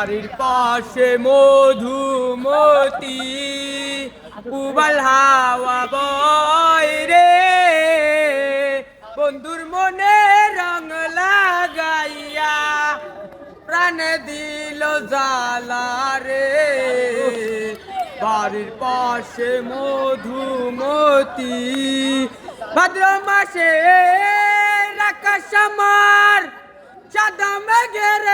বাড়ির পাশে মধুমতি, উবাল হাওয়া বয় রে। বন্ধুর মনে রং লাগাইয়া প্রাণ দিল জালা রে। বাড়ির পাশে মধুমতি, ভাদ্র মাসে আকাশ আমার চাঁদা মেঘের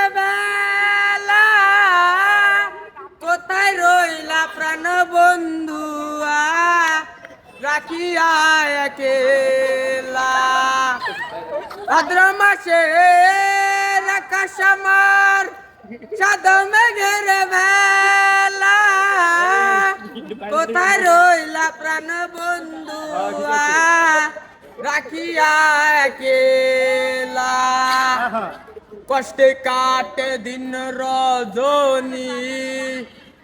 রাখিয়া একেলা। ভাদ্র মাসে আকাশ আমার মেঘের বেলা। কোথায় রইলা প্রাণ বন্ধুয়া রাখিয়া একেলা। কষ্টে কাটে দিন রজনী,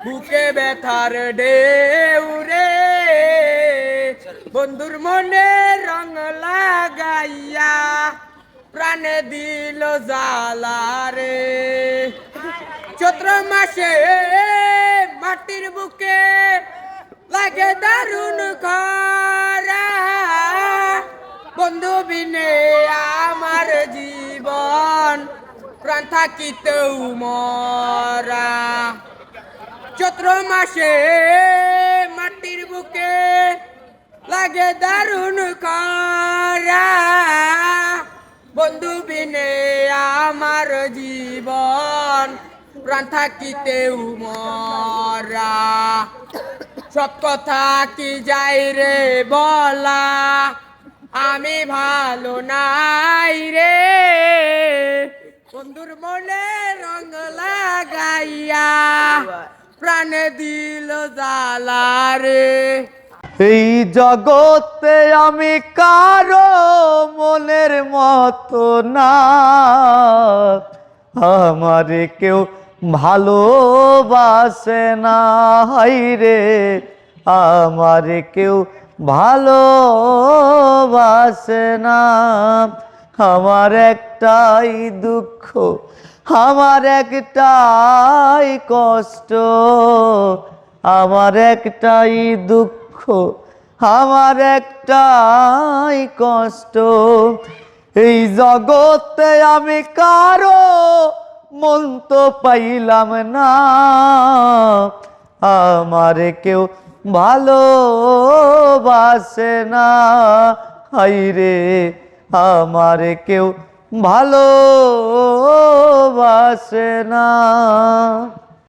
বুকে ব্যথার ঢেউ রে বন্ধুর মনে রং লাগাইয়া প্রাণে দিল জালা রে চৈত্র মাসে মাটির বুকে লাগে দারুণ খরা বন্ধু বিনে আমার জীবন, প্রাণ থাকিতেও মরা। চৈত্র মাসে মাটির বুকে লাগে দারুণ খরা বন্ধু বিনে আমার জীবন প্রাণ থাকিতেও মরা। সব কথা কি যাই রে বলা? আমি ভালো নাই রে। বন্ধুর মনে রং লাগাইয়া প্রাণ দিল জালা রে। এই জগতে আমি কারও মনের মতো না। আমারে কেউ ভালোবাসে না রে। আমারে কেউ ভালোবাসে না। আমার একটাই দুঃখ, আমার একটাই কষ্ট, আমার একটাই দুঃখ। আমার একটাই কষ্ট, এই জগতে আমি কারও মন তো পাইলাম না। আমারে কেউ ভালোবাসে না। হাই রে আমারে কেউ ভালোবাসে না।